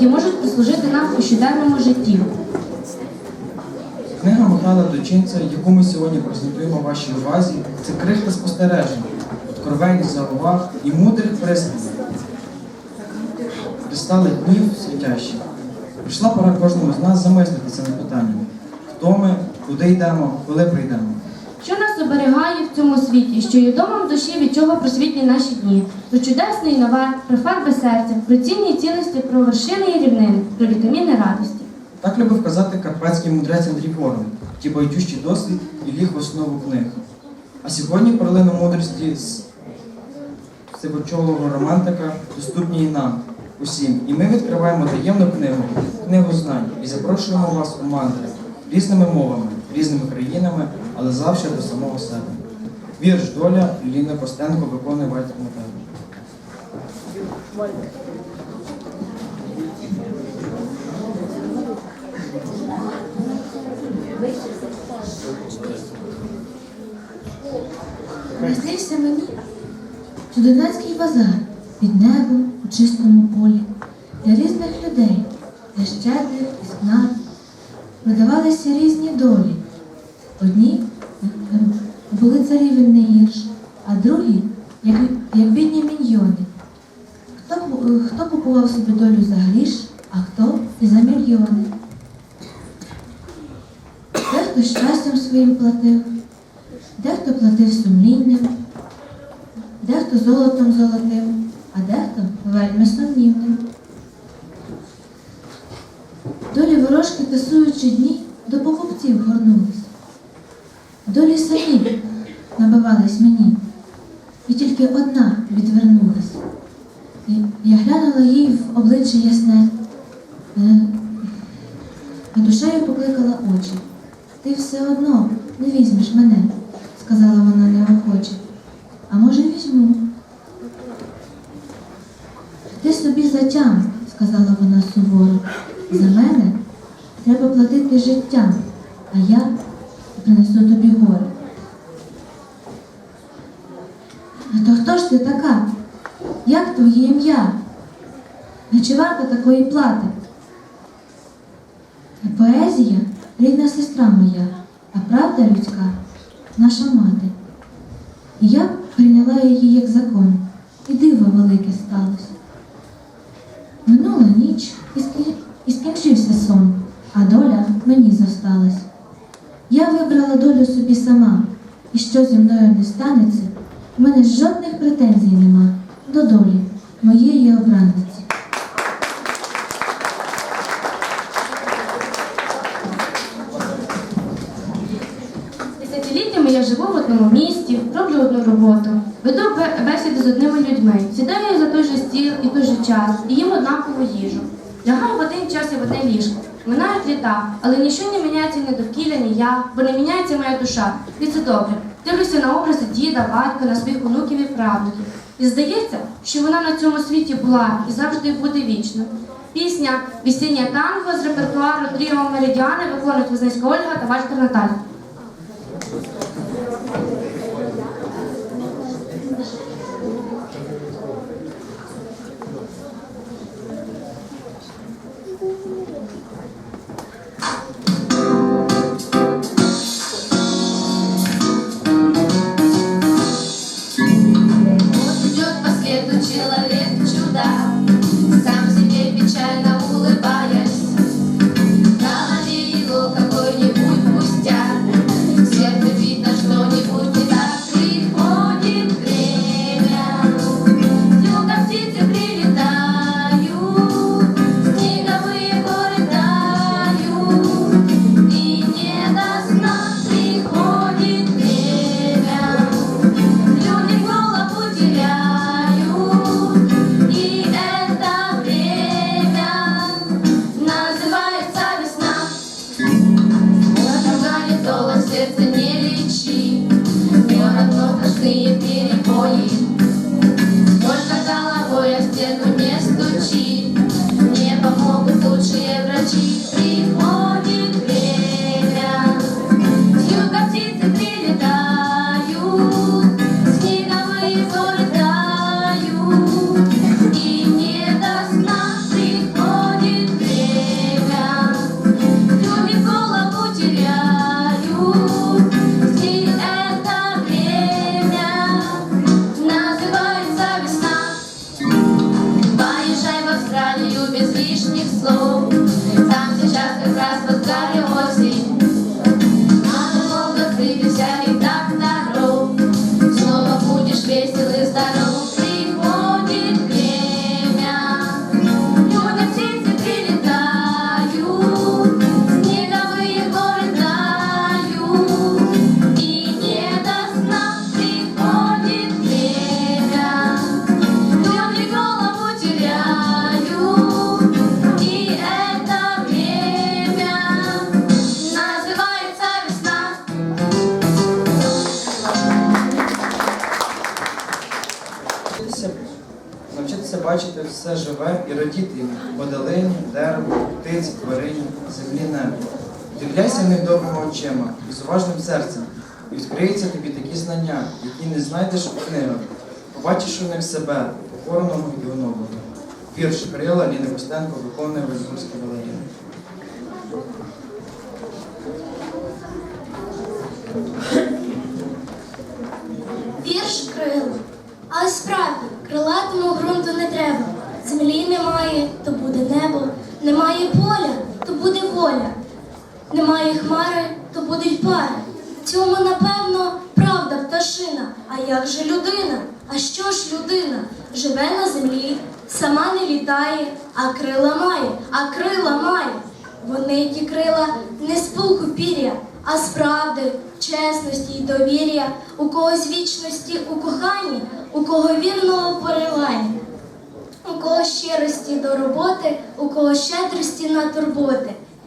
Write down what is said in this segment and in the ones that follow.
які можуть послужити нам у щоденному житті. Книга Михайла Дочинця, яку ми сьогодні презентуємо вашій увазі, це крихта спостережень, откровенність зауваг і мудрих прислів. Пристали днів святящих. Прийшла пора кожному з нас замислитися над питанням, хто ми, куди йдемо, коли прийдемо. Оберігає в цьому світі, що є домом душі, від чого просвітлі наші дні, про чудесне і нове, про фарби серця, про цінні цінності, про вершини і рівнини, про вітаміни радості. Так любив казати карпатський мудрець Андрій Ворон, ті байдужий досвід і ліг в основу книг. А сьогодні перлину мудрості з сивочолого романтика доступні і нам, усім. І ми відкриваємо таємну книгу, книгу знань, і запрошуємо вас у мандри різними мовами, різними країнами, але завжди до самого себе. Вірш доля Ліна Костенко виконує Вальтер Матео. Приснився мені чудернацький базар під небом у чистому полі для різних людей, для щедрих і скнар продавалися різні долі. Одні е, царівен не гірш, а другі, як, як бідні міньйони. Хто, хто купував собі долю за гріш, а хто і за мільйони. Дехто щастям своїм платив, Дехто платив сумлінням, дехто золотом золотим, а дехто вельми сумнівним. Долі ворожки, тасуючи дні, до покупців горнулись. Долі самі набивались мені, і тільки одна відвернулась. Я глянула їй в обличчя ясне, е, а душею покликала очі. Ти все одно не візьмеш мене, сказала вона неохоче. А може візьму. Ти собі затям, сказала вона суворо. За мене треба платити життям, а я принесу тобі горе. А то хто ж ти така? Як твоє ім'я? Не чи варта такої плати? Поезія рідна сестра моя, а правда людська наша мати. І я прийняла її як закон, і диво велике сталося. Минула ніч і скінчився сон, а доля мені зосталась. Я вибрала долю собі сама, і що зі мною не станеться, в мене жодних претензій нема до долі моєї обранниці. Десятиліттями я живу в одному місті, роблю одну роботу, веду бесіди з одними людьми, сідаю за той же стіл і той же час, і їм однакову їжу. Лягаю в один час і в одне ліжко. Минають літа, але нічого не міняється ні довкілля, ні я, бо не міняється моя душа. І це добре. Дивлюся на образи діда, батька, на своїх онуків і правнуків. І здається, що вона на цьому світі була і завжди буде вічно. Пісня Весіння танго з репертуару Тріо Меридіани виконують Визницька Ольга та Вальтер Наталя. Тварині, землі, небо. Дивляйся в добрими очима і з уважним серцем, і відкриються тобі такі знання, які не знайдеш у книгах. Побачиш у них себе, покореного і оновленого. Вірш Крила Ліни Костенко виконує Вельзурський Валерій. Вірш крила. А справді, крилатому ґрунту не треба. Землі немає, то буде небо. Немає поля, то воля. Немає хмари, то будуть пари. Цьому, напевно, правда пташина. А як же людина? А що ж людина? Живе на землі, сама не літає, а крила має, а крила має. Вони ті крила не з пулку пір'я, а з правди, чесності й довір'я, у когось вічності у коханні, у кого вірного поривання, у кого щирості до роботи, у кого щедрості на турботи.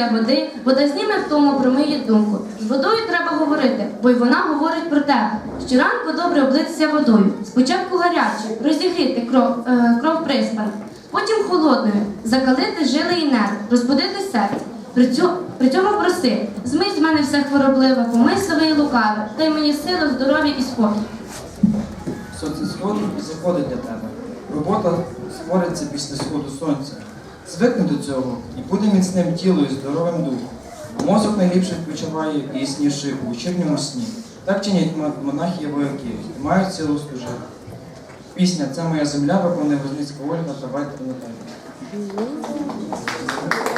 Біля води, вода зніме втому промиє думку. З водою треба говорити, бо й вона говорить про тебе. Щоранку добре облитися водою. Спочатку гарячою, розігріти кров, е, кров приспана, потім холодною, закалити жили і нерви, розбудити серце. При цьому, при цьому проси, змий з мене все хворобливе, помисливе і лукаве, дай мені силу, здоров'я і спокій. Сонце сходить і заходить для тебе. Робота створиться після сходу сонця. Звикни до цього і буде міцним тіло і здоровим духом. Мозок найліпше відпочиває пісні у вечірньому сні. Так чинять мо- монахи і вояки і мають силу служити. Пісня Це моя земля виконує Возницька Ольга, давайте пам'ятаємо. Виростала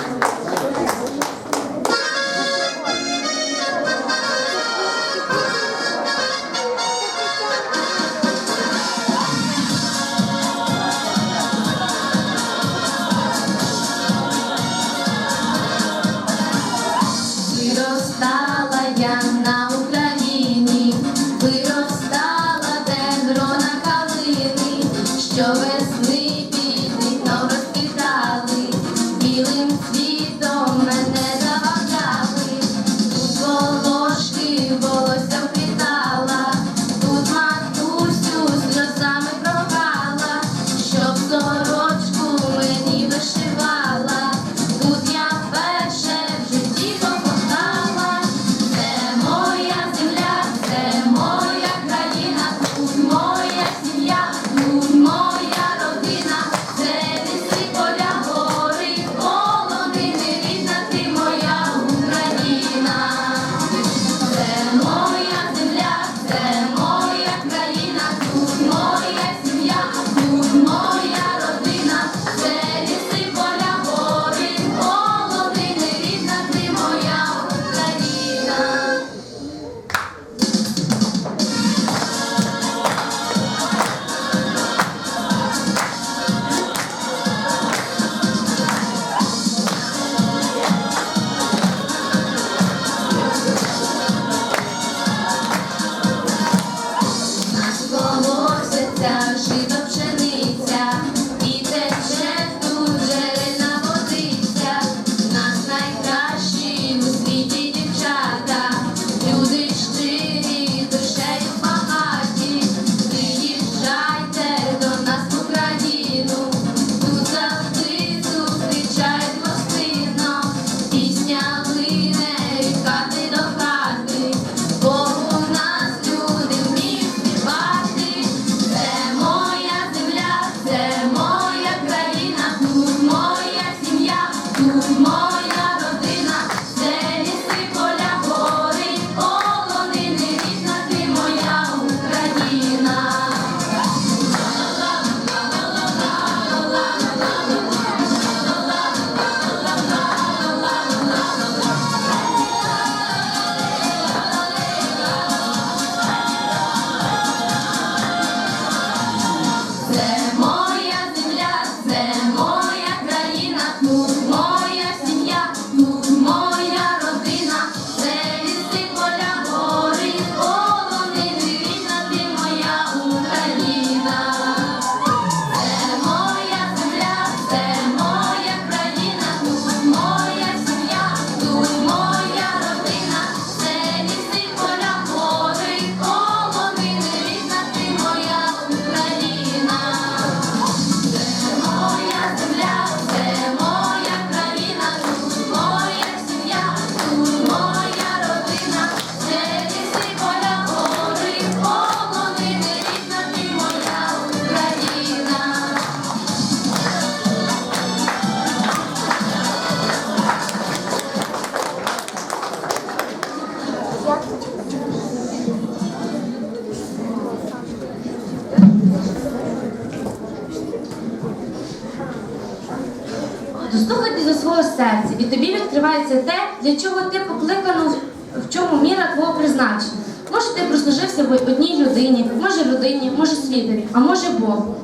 а може Богу.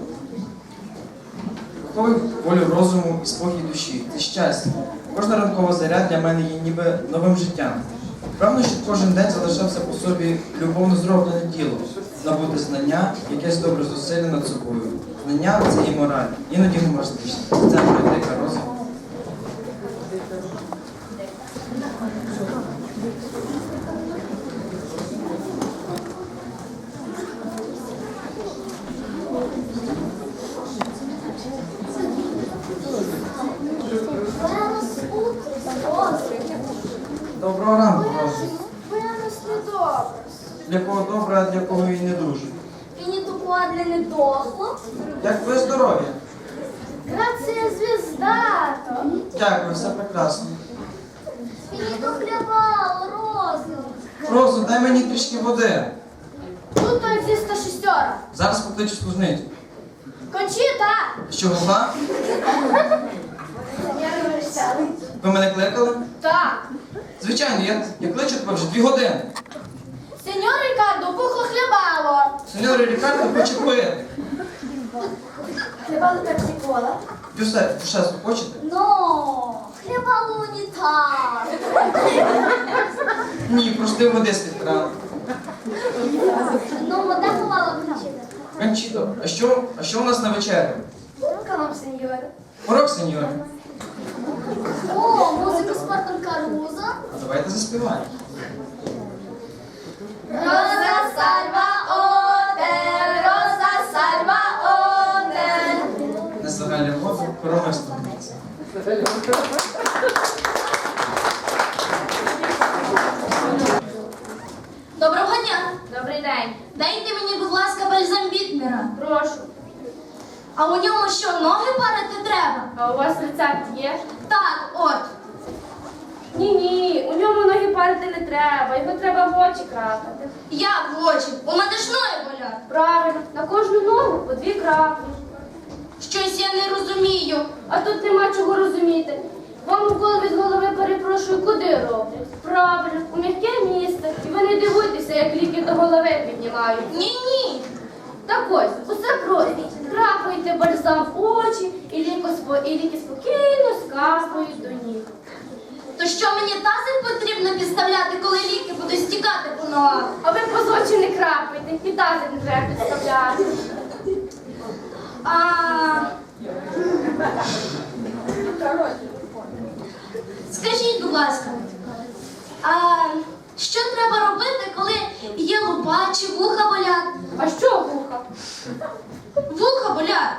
Виховуй волю розуму і спокій душі. Це щастя. Кожна ранкова заря для мене є ніби новим життям. Певно, що кожен день залишався по собі любовно зроблене діло, набути знання, якесь добре зусилля над собою. Знання це і мораль, іноді гумористичне. Це бібліотека розуму. Доброго ранку, розум. Для кого добре, а для кого і не дуже. Мені докладне не дохло. Як твоє здоров'я? Грація звіздато. Дякую, все прекрасно. Мені дохлявало Розум, дай мені трішки води. Тут той зі 106. Зараз покличу служницю. Кончіта! Що голова? Ви мене кликали? Так. Звичайно, я, я кличу тебе вже дві години. Сеньор Рікардо, пухло хлібало. Сеньоре Рікардо хоче пити. Хлібало пепсі кола. Дюсе, дюшеску хочете? Ну, хлібало унітаз. Ні, прости води з-під. Ну, вода ховала кончіта. Кончіто, а що, а що у нас на вечерю? Рука вам, сеньоре. Порок, сеньоре. О, музику з Портом Карузо. А давайте заспіваємо. Роза сальва оден, роза сальва оден. Не загальня воду, коромисто. Доброго дня. Добрий день. Дайте мені, будь ласка, бальзам Вітмера. Прошу. А у ньому що, ноги парити треба? А у вас рецепт є? Так, от. Ні, ні, у ньому ноги парити не треба, його треба в очі крапати. Як в очі? У мене ж ноги болять. Правильно, на кожну ногу по дві краплі. Щось я не розумію. А тут нема чого розуміти. Вам укол від голови перепрошую, куди роблять? Правильно, у м'яке місце. І ви не дивуйтеся, як ліки до голови піднімають. Ні-ні. Так ось, усе просто. Крапайте бальзам в очі, і ліки, спо- і ліки спокійно скапають до ніг. То що мені тазик потрібно підставляти, коли ліки будуть стікати по ногах? А ви по очі не крапайте, і тазик не треба підставляти. А... Скажіть, будь ласка, а що треба робити, коли є лупа чи вуха болять? А що вуха? Вуха болять.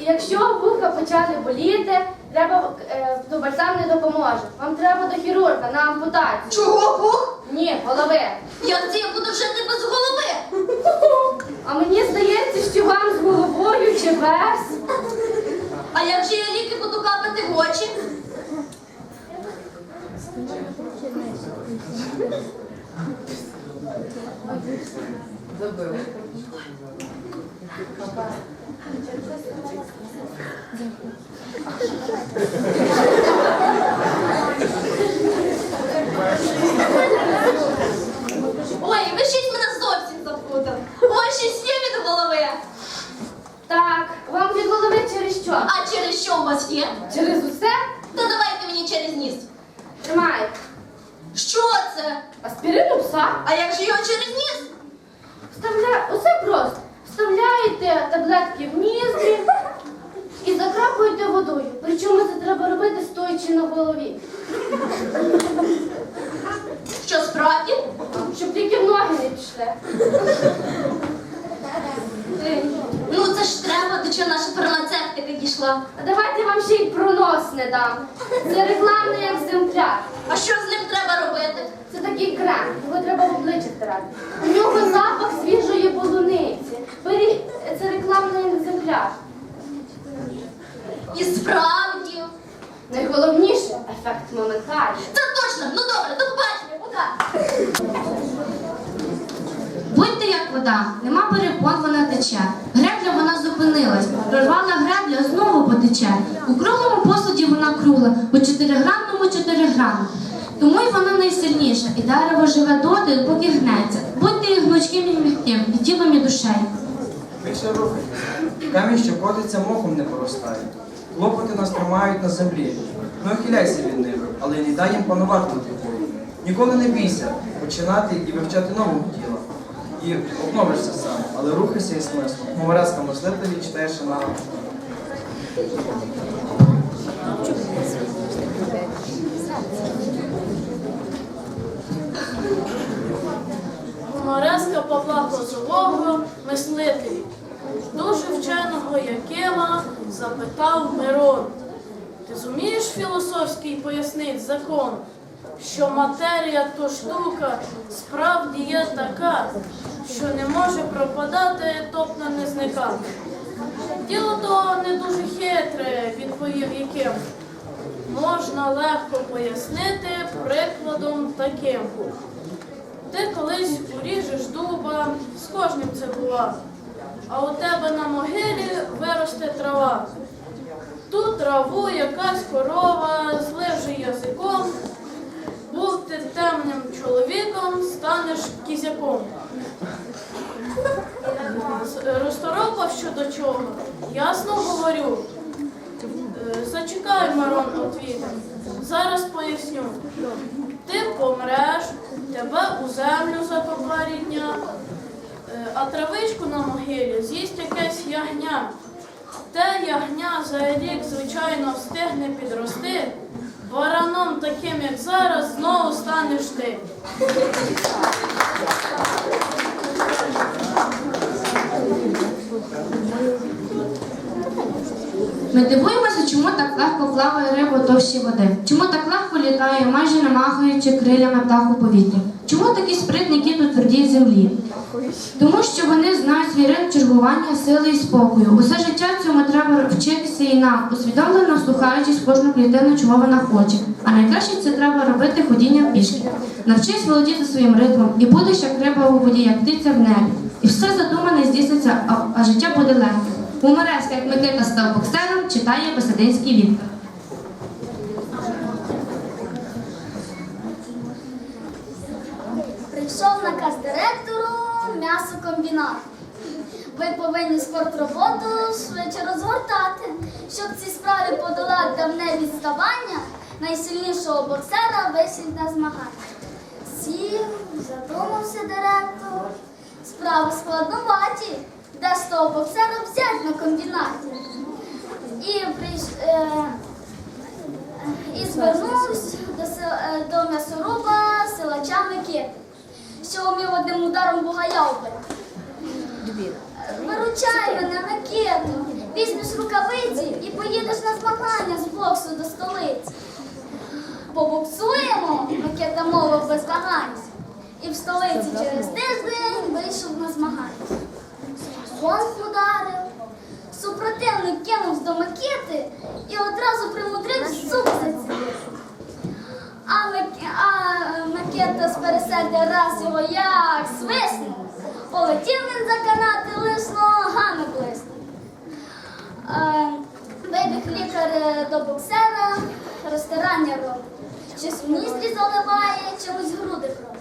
Якщо вуха почали боліти, треба е, то бальзам не допоможе. Вам треба до хірурга на ампутацію. Чого вух? Ні, голови. Як це я буду жити без голови? А мені здається, що вам з головою чи без. А як же я ліки буду капати в очі? Ой, ви щось мене зовсім заплутали. Ой, щось є від голови. Так, вам від голови через що? А через що у вас є? Через усе? Та давайте мені через ніс. Тримай. Що це? Аспірин у пса. А як же його через ніс? Вставля... Усе просто. Вставляєте таблетки в ніздрі і закрапуєте водою. Причому це треба робити стоячи на голові. Що справді? Щоб тільки в ноги не пішли. Ну це ж треба, до чого наша фармацевтика дійшла. А давайте вам ще й пронос не дам. Це рекламний екземпляр. А що з ним треба робити? Це такий крем, його треба в обличчя стирати. У нього запах свіжої полуниці. Беріть, це рекламний екземпляр. І справді. Найголовніше ефект моментальний. Це точно. Ну добре, до побачення, пока. Будьте як вода, нема перепон, вона тече. Гребля вона зупинилась, прорвала гребля, знову потече. У круглому посуді вона кругла, у чотиригранному чотиригранна. Тому й вона найсильніша, і дерево живе доти, поки гнеться. Будьте і гнучким і м'яким, і тілом, і душею. Більше рухайтеся. Камінь, що котиться, мохом не поростає. Клопоти нас тримають на землі. Не ухиляйся від них, але не дай їм панувати над тобою. Ніколи не бійся починати і вивчати нового тіла. І обновишся сам, але рухайся із смислом. Гумореска мислителі читаєш на Гумореска Павла Козового мислителі. Дуже вченого Якима запитав Мирон. Ти зумієш філософський пояснить закон, що матерія то штука справді є така, що не може пропадати, тобто не зникати. Діло то не дуже хитре, відповів Яким. Можна легко пояснити прикладом таким. Ти колись уріжеш дуба, з кожним це бува, а у тебе на могилі виросте трава. Ту траву якась корова злежи язиком, ти темним чоловіком, станеш кізяком. З- Розторопав щодо чого, ясно говорю. Е, Зачекай, Марон, отвіт. Зараз поясню. Ти помреш, тебе у землю закопа рідня, е, а травичку на могилі з'їсть якесь ягня. Те ягня за рік, звичайно, встигне підрости. Вараном таким, як зараз, знову станеш ти. Ми дивуємося, чому так легко плаває риба товщі води. Чому так легко літає, майже не махаючи крилями птах у повітрі. Чому такі спритні кіт у твердій землі? Тому що вони знають свій ритм чергування, сили і спокою. Усе життя цьому треба вчитися і нам, усвідомлено слухаючись кожну клітину, чого вона хоче. А найкраще це треба робити ходінням пішки. Навчись володіти своїм ритмом і будеш як риба у воді, як птиця в небі. І все задумане здійсниться, а життя буде легким. Гумореска, як Микита став боксером, читає Посадинський Віктор. Прийшов наказ директору м'ясокомбінату. Ви повинні спортроботу швидше розгортати, щоб ці справи подолати давне відставання найсильнішого боксера висіть на змагання. Сів, задумався директор. Справи складноваті, де з того боксера взять на комбінаті. І прийш... е, і звернувся до, е, до м'ясоруба силача Микити, що вмів одним ударом бугая вбити. Виручай мене, Микиту, візьмеш рукавиці і поїдеш на змагання з боксу до столиці. Побоксуємо, Микита мовив без вагань, і в столиці через тиждень вийшов на змагання. Гонг ударив, супротивник кинувся до Микити і одразу примудрив зуб зацілити. А, а Микита з пересердя раз його як свиснув. Полетів він за канати, лиш ногами блиснув. Вибіг лікар е, до боксера, розтирання робить. Щось в ніздрі заливає, чимось груди кровить.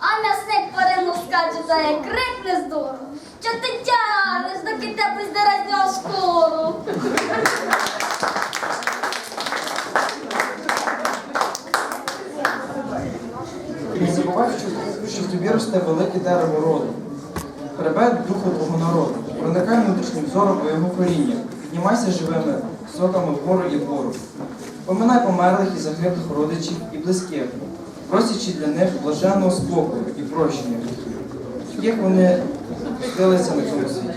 А м'ясник поринув скаче та як крикне здорово. Що ти тягнеш, доки тебе здере з нього шкуру? Не забувай, що, тобі росте велике дерево роду. Хребет духу твого народу. Проникай внутрішнім зором у його коріння. Піднімайся живими соками вгору і вгору. Поминай померлих і загиблих родичів і близьких, просячи для них блаженного спокою і прощення яких вони стилися на цьому світі.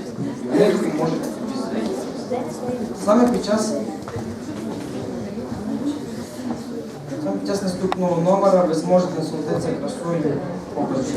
Вони можуть. Саме під час Саме під час наступного номера ви зможете насолодитися красою образу.